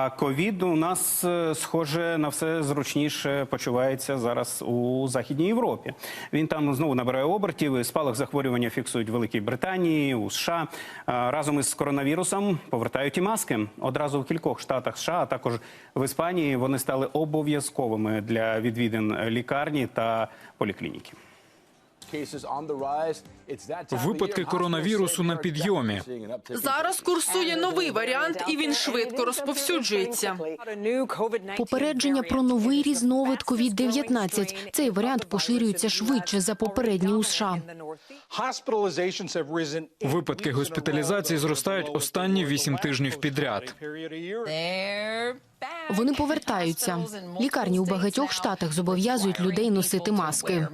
А ковід у нас е, схоже на все зручніше почувається зараз у західній Європі. Він там знову набирає обертів. Спалах захворювання фіксують в Великій Британії, у США. Разом із коронавірусом повертають і маски. Одразу в кількох штатах США, а також в Іспанії вони стали обов'язковими для відвідин лікарні та поліклініки. Випадки коронавірусу на підйомі. Зараз курсує новий варіант, і він швидко розповсюджується. Попередження про новий різновид COVID-19. Цей варіант поширюється швидше за попередній у США. Випадки госпіталізації зростають останні вісім тижнів підряд. Вони повертаються. Лікарні у багатьох штатах зобов'язують людей носити маски.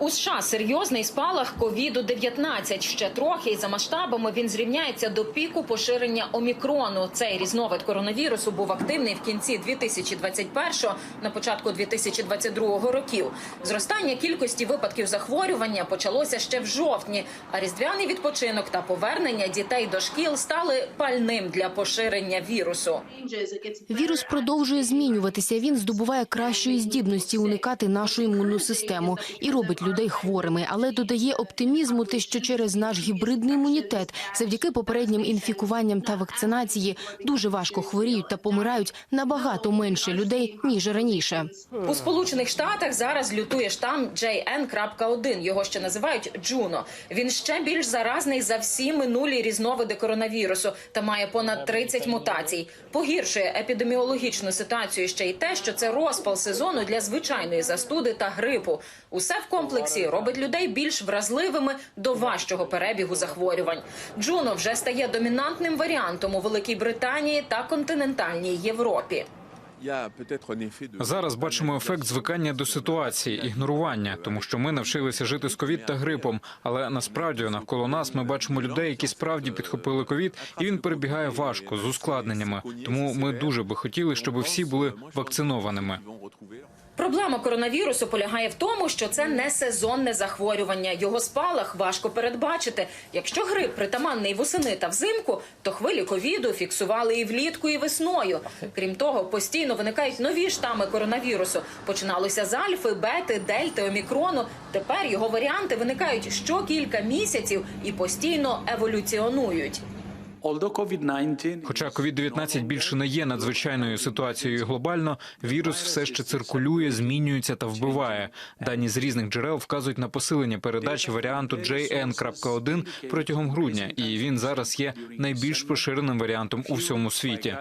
У США серйозний спалах ковіду 19 Ще трохи і за масштабами він зрівняється до піку поширення омікрону. Цей різновид коронавірусу був активний в кінці 2021 на початку 2022 років. Зростання кількості випадків захворювання почалося ще в жовтні. А різдвяний відпочинок та повернення дітей до шкіл стали пальним для поширення вірусу. Вірус продовжує змінюватися. Він здобуває кращої здібності уникати нашу імунну систему і робить людей хворими, але додає оптимізму те, що через наш гібридний імунітет, завдяки попереднім інфікуванням та вакцинації, дуже важко хворіють та помирають набагато менше людей ніж раніше. У Сполучених Штатах зараз лютує штам JN.1. Його ще називають Джуно. Він ще більш заразний за всі минулі різновиди коронавірусу та має понад 30 мутацій. Погіршує епідеміологічну ситуацію ще й те, що це розпал сезону для звичайної застуди та грипу. Усе в комплексі робить людей більш вразливими до важчого перебігу захворювань. Джуно вже стає домінантним варіантом у Великій Британії та континентальній Європі. Зараз бачимо ефект звикання до ситуації, ігнорування, тому що ми навчилися жити з ковід та грипом. Але насправді навколо нас ми бачимо людей, які справді підхопили ковід, і він перебігає важко з ускладненнями. Тому ми дуже би хотіли, щоб всі були вакцинованими. Проблема коронавірусу полягає в тому, що це не сезонне захворювання. Його спалах важко передбачити. Якщо грип притаманний восени та взимку, то хвилі ковіду фіксували і влітку, і весною. Крім того, постійно виникають нові штами коронавірусу. Починалося з альфи, бети, дельти, омікрону. Тепер його варіанти виникають що кілька місяців і постійно еволюціонують. Хоча COVID-19 більше не є надзвичайною ситуацією глобально, вірус все ще циркулює, змінюється та вбиває. Дані з різних джерел вказують на посилення передачі варіанту JN.1 протягом грудня, і він зараз є найбільш поширеним варіантом у всьому світі.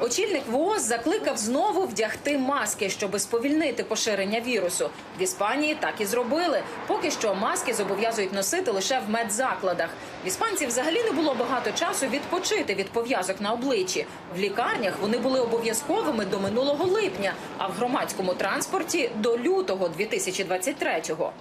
Очільник ВООЗ закликав знову вдягти маски, щоб сповільнити поширення вірусу. В Іспанії так і зробили. Поки що маски зобов'язують носити лише в медзакладах. В іспанців взагалі не було багато часу відпочити від пов'язок на обличчі. В лікарнях вони були обов'язковими до минулого липня, а в громадському транспорті до лютого 2023-го.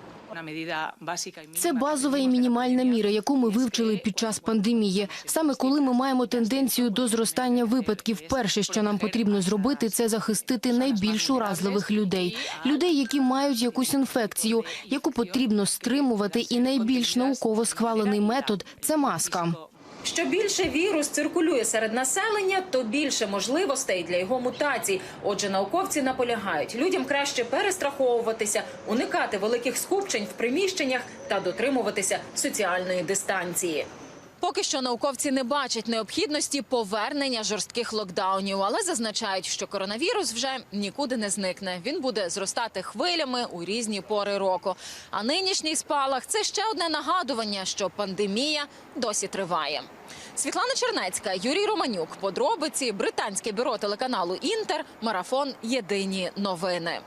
Це базова і мінімальна міра, яку ми вивчили під час пандемії. Саме коли ми маємо тенденцію до зростання випадків, перше, що нам потрібно зробити, це захистити найбільш уразливих людей, людей, які мають якусь інфекцію, яку потрібно стримувати. І найбільш науково схвалений метод це маска. Що більше вірус циркулює серед населення, то більше можливостей для його мутацій. Отже, науковці наполягають, людям краще перестраховуватися, уникати великих скупчень в приміщеннях та дотримуватися соціальної дистанції. Поки що науковці не бачать необхідності повернення жорстких локдаунів, але зазначають, що коронавірус вже нікуди не зникне. Він буде зростати хвилями у різні пори року. А нинішній спалах це ще одне нагадування, що пандемія досі триває. Світлана Чернецька, Юрій Романюк. Подробиці британське бюро телеканалу Інтер. Марафон Єдині новини.